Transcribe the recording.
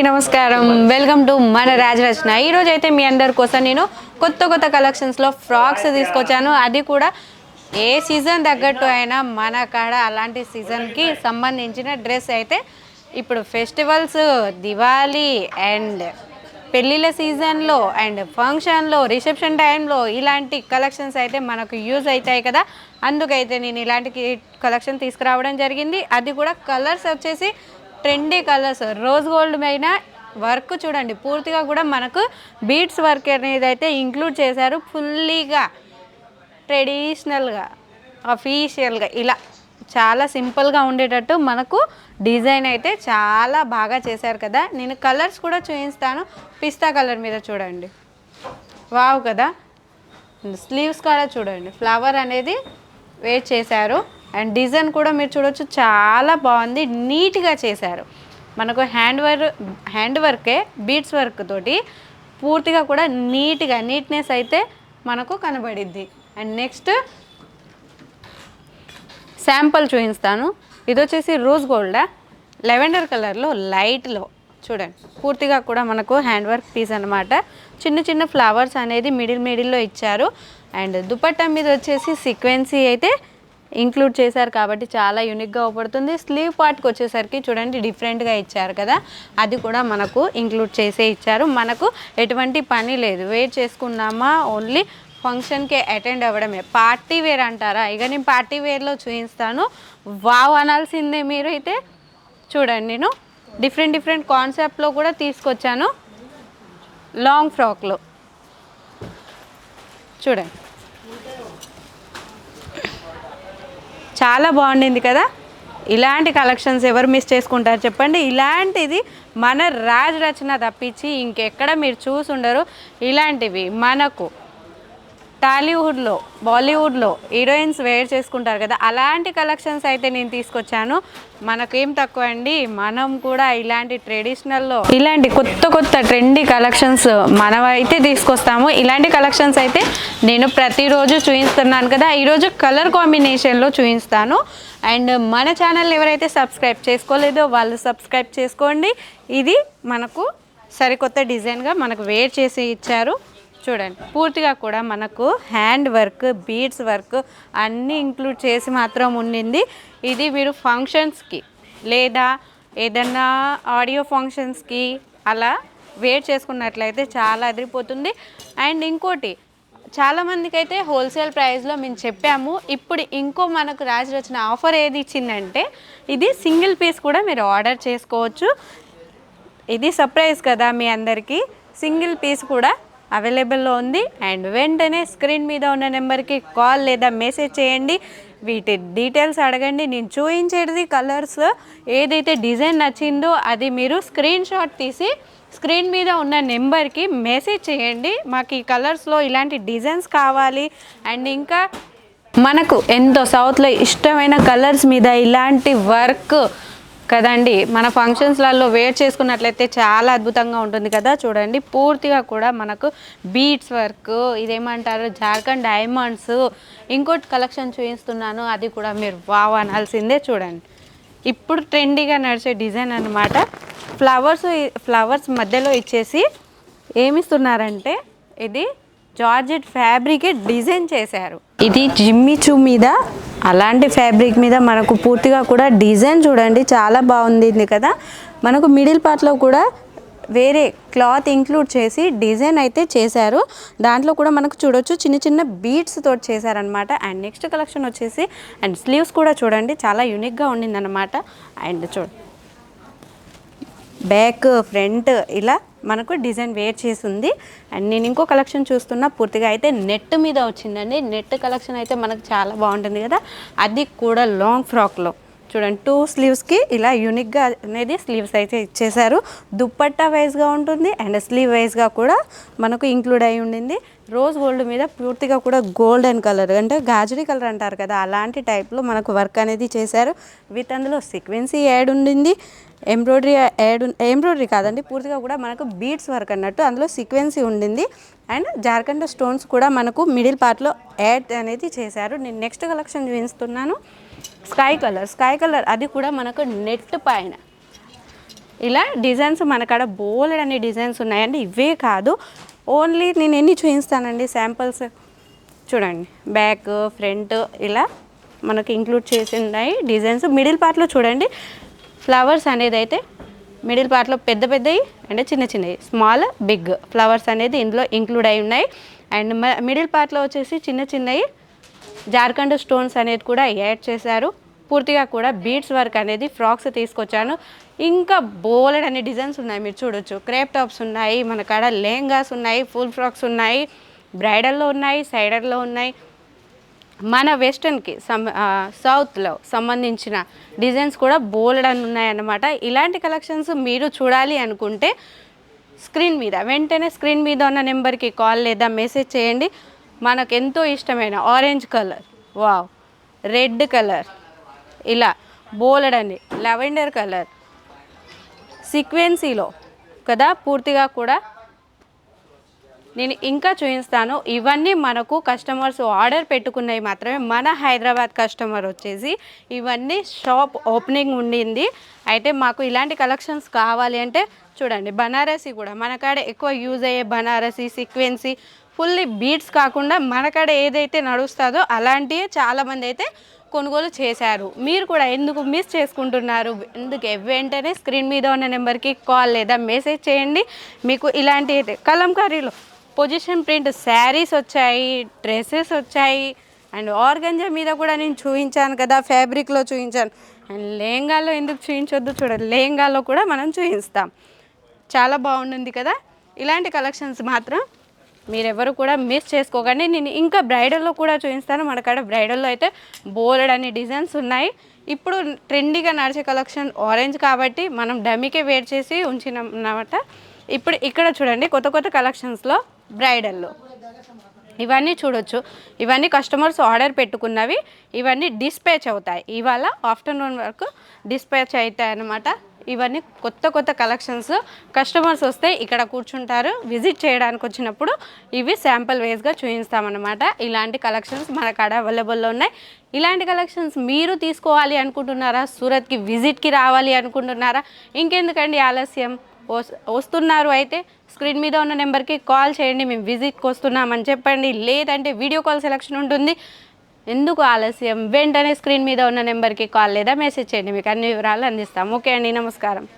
అందరికీ నమస్కారం. Welcome to మన రాజరచన. ఈ రోజు అయితే మీ అందరి కోసం నేను కొత్త కొత్త కలెక్షన్స్లో ఫ్రాక్స్ తీసుకొచ్చాను. అది కూడా ఏ సీజన్ తగ్గట్టు అయినా మన కాడ అలాంటి సీజన్కి సంబంధించిన డ్రెస్ అయితే ఇప్పుడు ఫెస్టివల్స్ దివాళీ అండ్ పెళ్ళిళ్ళ సీజన్లో అండ్ ఫంక్షన్లో రిసెప్షన్ టైంలో ఇలాంటి కలెక్షన్స్ అయితే మనకు యూజ్ అవుతాయి కదా. అందుకైతే నేను ఇలాంటి కలెక్షన్ తీసుకురావడం జరిగింది. అది కూడా కలర్స్ వచ్చేసి ట్రెండీ కలర్స్ రోజ్ గోల్డ్ పైన వర్క్ చూడండి. పూర్తిగా కూడా మనకు బీట్స్ వర్క్ అనేది అయితే ఇంక్లూడ్ చేశారు ఫుల్లీగా ట్రెడిషనల్గా అఫీషియల్గా ఇలా చాలా సింపుల్గా ఉండేటట్టు మనకు డిజైన్ అయితే చాలా బాగా చేశారు కదా. నేను కలర్స్ కూడా చూపిస్తాను. పిస్తా కలర్ మీద చూడండి. వావ్ కదా. స్లీవ్స్ కూడా చూడండి. ఫ్లవర్ అనేది వేట్ చేశారు. అండ్ డిజైన్ కూడా మీరు చూడొచ్చు చాలా బాగుంది నీట్గా చేశారు. మనకు హ్యాండ్ వర్క్ హ్యాండ్ వర్కే బీడ్స్ వర్క్ తోటి పూర్తిగా కూడా నీట్గా నీట్నెస్ అయితే మనకు కనబడిద్ది. అండ్ నెక్స్ట్ శాంపుల్ చూపిస్తాను. ఇది వచ్చేసి రోజ్ గోల్డా లెవెండర్ కలర్లో లైట్లో. చూడండి పూర్తిగా కూడా మనకు హ్యాండ్ వర్క్ పీస్ అనమాట చిన్న చిన్న ఫ్లవర్స్ అనేది మిడిల్ మిడిల్లో ఇచ్చారు. అండ్ దుపట్టా మీద వచ్చేసి సీక్వెన్సీ అయితే ఇంక్లూడ్ చేశారు కాబట్టి చాలా యూనిక్గా అవుపడుతుంది. స్లీవ్ పార్ట్కి వచ్చేసరికి చూడండి డిఫరెంట్గా ఇచ్చారు కదా. అది కూడా మనకు ఇంక్లూడ్ చేసే ఇచ్చారు. మనకు ఎటువంటి పని లేదు. వెయిట్ చేసుకున్నామా ఓన్లీ ఫంక్షన్కి అటెండ్ అవ్వడమే. పార్టీ వేర్ అంటారా? ఇక నేను పార్టీ వేర్లో చూపిస్తాను. వావ్ అనాల్సిందే మీరు అయితే చూడండి నేను డిఫరెంట్ డిఫరెంట్ కాన్సెప్ట్లో కూడా తీసుకొచ్చాను. లాంగ్ ఫ్రాక్లో చూడండి. చాలా బాగుండింది కదా. ఇలాంటి కలెక్షన్స్ ఎవరు మిస్ చేసుకుంటారు చెప్పండి. ఇలాంటిది మన రాజ్ రచన తప్పించి ఇంకెక్కడ మీరు చూసుండరు. ఇలాంటివి మనకు టాలీవుడ్లో బాలీవుడ్లో హీరోయిన్స్ వేర్ చేసుకుంటారు కదా అలాంటి కలెక్షన్స్ అయితే నేను తీసుకొచ్చాను. మనకేం తక్కువ అండి మనం కూడా ఇలాంటి ట్రెడిషనల్లో ఇలాంటి కొత్త కొత్త ట్రెండీ కలెక్షన్స్ మనం అయితే తీసుకొస్తాము. ఇలాంటి కలెక్షన్స్ అయితే నేను ప్రతిరోజు చూపిస్తున్నాను కదా ఈరోజు కలర్ కాంబినేషన్లో చూపిస్తాను అండ్ మన ఛానల్ ఎవరైతే సబ్స్క్రైబ్ చేసుకోలేదో వాళ్ళు సబ్స్క్రైబ్ చేసుకోండి. ఇది మనకు సరికొత్త డిజైన్గా మనకు వేర్ చేసి ఇచ్చారు. చూడండి పూర్తిగా కూడా మనకు హ్యాండ్ వర్క్ బీడ్స్ వర్క్ అన్నీ ఇంక్లూడ్ చేసి మాత్రం ఉండింది. ఇది మీరు ఫంక్షన్స్కి లేదా ఏదన్నా ఆడియో ఫంక్షన్స్కి అలా వేట్ చేసుకున్నట్లయితే చాలా అదిరిపోతుంది. అండ్ ఇంకోటి చాలామందికి అయితే హోల్సేల్ ప్రైస్లో మేము చెప్పాము. ఇప్పుడు ఇంకో మనకు రాజరచన ఆఫర్ ఏది ఇచ్చిందంటే ఇది సింగిల్ పీస్ కూడా మీరు ఆర్డర్ చేసుకోవచ్చు. ఇది సర్ప్రైజ్ కదా మీ అందరికీ. సింగిల్ పీస్ కూడా అవైలబుల్లో ఉంది. అండ్ వెంటనే స్క్రీన్ మీద ఉన్న నెంబర్కి కాల్ లేదా మెసేజ్ చేయండి. వీటి డీటెయిల్స్ అడగండి. నేను చూపించేది కలర్స్. ఏదైతే డిజైన్ నచ్చిందో అది మీరు స్క్రీన్ షాట్ తీసి స్క్రీన్ మీద ఉన్న నెంబర్కి మెసేజ్ చేయండి. మాకు ఈ కలర్స్లో ఇలాంటి డిజైన్స్ కావాలి. అండ్ ఇంకా మనకు ఎంతో సౌత్లో ఇష్టమైన కలర్స్ మీద ఇలాంటి వర్క్ కదండి మన ఫంక్షన్స్లలో వేర్ చేసుకున్నట్లయితే చాలా అద్భుతంగా ఉంటుంది కదా. చూడండి పూర్తిగా కూడా మనకు బీట్స్ వర్క్ ఇదేమంటారు జార్ఖండ్ డైమండ్స్ ఇంకోటి కలెక్షన్ చూపిస్తున్నాను అది కూడా మీరు వావ్ అనాల్సిందే చూడండి. ఇప్పుడు ట్రెండీగా నడిచే డిజైన్ అన్నమాట. ఫ్లవర్స్ ఫ్లవర్స్ మధ్యలో ఇచ్చేసి ఏమిస్తున్నారంటే ఇది జార్జెట్ ఫ్యాబ్రికేట్ డిజైన్ చేశారు. ఇది జిమ్మిచూ మీద అలాంటి ఫ్యాబ్రిక్ మీద మనకు పూర్తిగా కూడా డిజైన్ చూడండి చాలా బాగుంది కదా. మనకు మిడిల్ పార్ట్లో కూడా వేరే క్లాత్ ఇంక్లూడ్ చేసి డిజైన్ అయితే చేశారు. దాంట్లో కూడా మనకు చూడొచ్చు చిన్న చిన్న బీడ్స్ తోటి చేశారనమాట అండ్ నెక్స్ట్ కలెక్షన్ వచ్చేసి అండ్ స్లీవ్స్ కూడా చూడండి చాలా యూనిక్గా ఉండిందనమాట అండ్ చూడండి బ్యాక్ ఫ్రంట్ ఇలా మనకు డిజైన్ వేర్ చేసి ఉంది అండ్ నేను ఇంకో కలెక్షన్ చూస్తున్నా పూర్తిగా అయితే నెట్ మీద వచ్చిందండి. నెట్ కలెక్షన్ అయితే మనకు చాలా బాగుంటుంది కదా. అది కూడా లాంగ్ ఫ్రాక్లో చూడండి టూ స్లీవ్స్కి ఇలా యూనిక్గా అనేది స్లీవ్స్ అయితే ఇచ్చేశారు. దుప్పట్టా వైజ్గా ఉంటుంది అండ్ స్లీవ్ వైజ్గా కూడా మనకు ఇంక్లూడ్ అయి ఉండింది. రోజ్ గోల్డ్ మీద పూర్తిగా కూడా గోల్డెన్ కలర్ అంటే గాజరీ కలర్ అంటారు కదా అలాంటి టైప్లో మనకు వర్క్ అనేది చేశారు. విత్ అందులో సీక్వెన్సీ యాడ్ ఉండింది. ఎంబ్రాయిడరీ యాడ్ ఎంబ్రాయిడరీ కాదండి పూర్తిగా కూడా మనకు బీడ్స్ వర్క్ అన్నట్టు అందులో సీక్వెన్సీ ఉండింది. అండ్ జార్ఖండ్ స్టోన్స్ కూడా మనకు మిడిల్ పార్ట్లో యాడ్ అనేది చేశారు. నేను నెక్స్ట్ కలెక్షన్ చూపిస్తున్నాను. Sky colour. స్కై కలర్ అది కూడా మనకు నెట్ పైన. ఇలా డిజైన్స్ మన కాడ బోలెడ్ అనే డిజైన్స్ ఉన్నాయండి. ఇవే కాదు ఓన్లీ నేను ఎన్ని చూపిస్తానండి శాంపిల్స్? చూడండి. బ్యాక్ ఫ్రంట్ ఇలా మనకి ఇంక్లూడ్ చేసి ఉన్నాయి డిజైన్స్. మిడిల్ పార్ట్లో చూడండి ఫ్లవర్స్ అనేది అయితే మిడిల్ పార్ట్లో పెద్ద పెద్దవి అంటే చిన్న చిన్నవి స్మాల్ బిగ్. ఫ్లవర్స్ అనేది ఇందులో ఇంక్లూడ్ అయి ఉన్నాయి. అండ్ మిడిల్ పార్ట్లో వచ్చేసి చిన్న చిన్నవి జార్ఖండ్ స్టోన్స్ అనేది కూడా యాడ్ చేశారు. పూర్తిగా కూడా బీడ్స్ వర్క్ అనేది ఫ్రాక్స్ తీసుకొచ్చాను. ఇంకా బోలెడ్ అనే డిజైన్స్ ఉన్నాయి మీరు చూడొచ్చు. క్రేప్ టాప్స్ ఉన్నాయి మన కాడ లెహంగాస్ ఉన్నాయి ఫుల్ ఫ్రాక్స్ ఉన్నాయి బ్రైడల్లో ఉన్నాయి సైడర్లో ఉన్నాయి. మన వెస్టర్న్కి సమ్ సౌత్లో సంబంధించిన డిజైన్స్ కూడా బోల్డ్ అని ఉన్నాయన్నమాట. ఇలాంటి కలెక్షన్స్ మీరు చూడాలి అనుకుంటే స్క్రీన్ మీద వెంటనే స్క్రీన్ మీద ఉన్న నెంబర్కి కాల్ లేదా మెసేజ్ చేయండి. మనకు ఎంతో ఇష్టమైన orange colour. Wow. Red colour. ఇలా బోలెడని లెవెండర్ కలర్. సీక్వెన్సీలో కదా పూర్తిగా కూడా నేను ఇంకా చూపిస్తాను. ఇవన్నీ మనకు కస్టమర్స్ ఆర్డర్ పెట్టుకున్నవి మాత్రమే. మన హైదరాబాద్ కస్టమర్ వచ్చేసి ఇవన్నీ షాప్ ఓపెనింగ్ ఉండింది. అయితే మాకు ఇలాంటి కలెక్షన్స్ కావాలి అంటే చూడండి బనారసీ కూడా మన కాడ ఎక్కువ యూజ్ అయ్యే బనారసీ సీక్వెన్సీ ఫుల్లీ బీట్స్ కాకుండా మన కాడ ఏదైతే నడుస్తుందో అలాంటివి చాలామంది అయితే కొనుగోలు చేశారు. మీరు కూడా ఎందుకు మిస్ చేసుకుంటున్నారు? ఎందుకు వెంటనే స్క్రీన్ మీద ఉన్న నెంబర్కి కాల్ లేదా మెసేజ్ చేయండి. మీకు ఇలాంటి కలంకారీలో పొజిషన్ ప్రింట్ శారీస్ వచ్చాయి డ్రెస్సెస్ వచ్చాయి అండ్ ఆర్గంజా మీద కూడా నేను చూపించాను కదా ఫ్యాబ్రిక్లో చూపించాను. అండ్ లెహంగాలో ఎందుకు చూపించొద్దు చూడండి లెహంగాలో కూడా మనం చూపిస్తాం. చాలా బాగుంటుంది కదా? ఇలాంటి కలెక్షన్స్ మాత్రం మీరెవరు కూడా మిస్ చేసుకోకండి. నేను ఇంకా బ్రైడల్లో కూడా చూపిస్తాను. మన కాడ బ్రైడల్లో అయితే బోలెడ్ అనే డిజైన్స్ ఉన్నాయి. ఇప్పుడు ట్రెండీగా నడిచే కలెక్షన్ ఆరెంజ్ కాబట్టి మనం డమ్మీకే వేర్ చేసి ఉంచినమాట అన్నమాట. ఇప్పుడు ఇక్కడ చూడండి కొత్త కొత్త కలెక్షన్స్లో బ్రైడల్లో. ఇవన్నీ చూడొచ్చు. ఇవన్నీ కస్టమర్స్ ఆర్డర్ పెట్టుకున్నవి. ఇవన్నీ డిస్పాచ్ అవుతాయి. ఇవాళ ఆఫ్టర్నూన్ వరకు డిస్పాచ్ అవుతాయి అన్నమాట. ఇవన్నీ కొత్త కొత్త కలెక్షన్స్. కస్టమర్స్ వస్తే ఇక్కడ కూర్చుంటారు. విజిట్ చేయడానికి వచ్చినప్పుడు ఇవి శాంపుల్ వేస్గా చూపిస్తామన్నమాట ఇలాంటి కలెక్షన్స్ మన కాడ అవైలబుల్లో ఉన్నాయి. ఇలాంటి కలెక్షన్స్ మీరు తీసుకోవాలి అనుకుంటున్నారా? సూరత్కి విజిట్కి రావాలి అనుకుంటున్నారా? ఇంకెందుకండి ఆలస్యం? వస్- వస్తున్నారు అయితే స్క్రీన్ మీద ఉన్న నెంబర్కి కాల్ చేయండి. మేము విజిట్కి వస్తున్నామని చెప్పండి. లేదంటే వీడియో కాల్ సెలక్షన్ ఉంటుంది. ఎందుకు ఆలస్యం? వెంటనే స్క్రీన్ మీద ఉన్న నెంబర్కి కాల్ లేదా మెసేజ్ చేయండి. మీకు అన్ని వివరాలు అందిస్తాం. ఓకే అండి నమస్కారం.